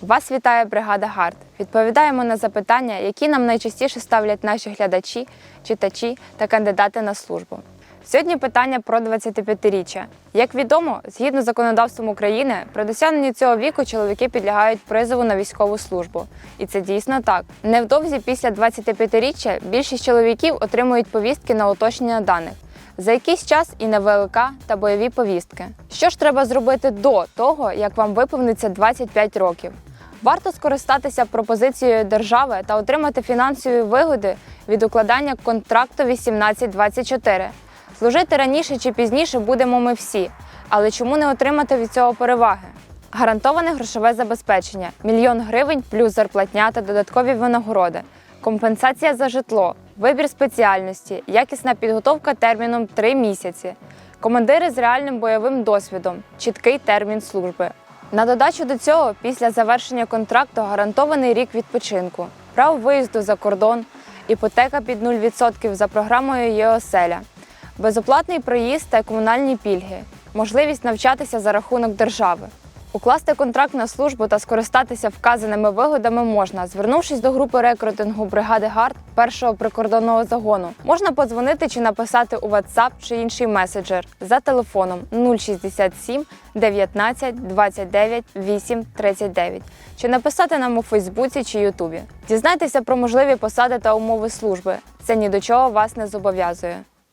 Вас вітає бригада Гард. Відповідаємо на запитання, які нам найчастіше ставлять наші глядачі, читачі та кандидати на службу. Сьогодні питання про 25-річчя. Як відомо, згідно з законодавством України, при досягненні цього віку чоловіки підлягають призову на військову службу. І це дійсно так. Невдовзі після 25-річчя більшість чоловіків отримують повістки на уточнення даних. За якийсь час і на ВЛК та бойові повістки. Що ж треба зробити до того, як вам виповниться 25 років? Варто скористатися пропозицією держави та отримати фінансові вигоди від укладання контракту 1824. Служити раніше чи пізніше будемо ми всі, але чому не отримати від цього переваги? Гарантоване грошове забезпечення, мільйон гривень плюс зарплатня та додаткові винагороди, компенсація за житло, вибір спеціальності, якісна підготовка терміном 3 місяці, командири з реальним бойовим досвідом, чіткий термін служби. На додачу до цього, після завершення контракту гарантований рік відпочинку, право виїзду за кордон, іпотека під 0% за програмою ЄОСЕЛЯ, безоплатний проїзд та комунальні пільги, можливість навчатися за рахунок держави. Укласти контракт на службу та скористатися вказаними вигодами можна, звернувшись до групи рекрутингу бригади ГАРД першого прикордонного загону. Можна подзвонити чи написати у WhatsApp чи інший меседжер за телефоном 067 19 29 8 39 чи написати нам у Фейсбуці чи Ютубі. Дізнайтеся про можливі посади та умови служби. Це ні до чого вас не зобов'язує.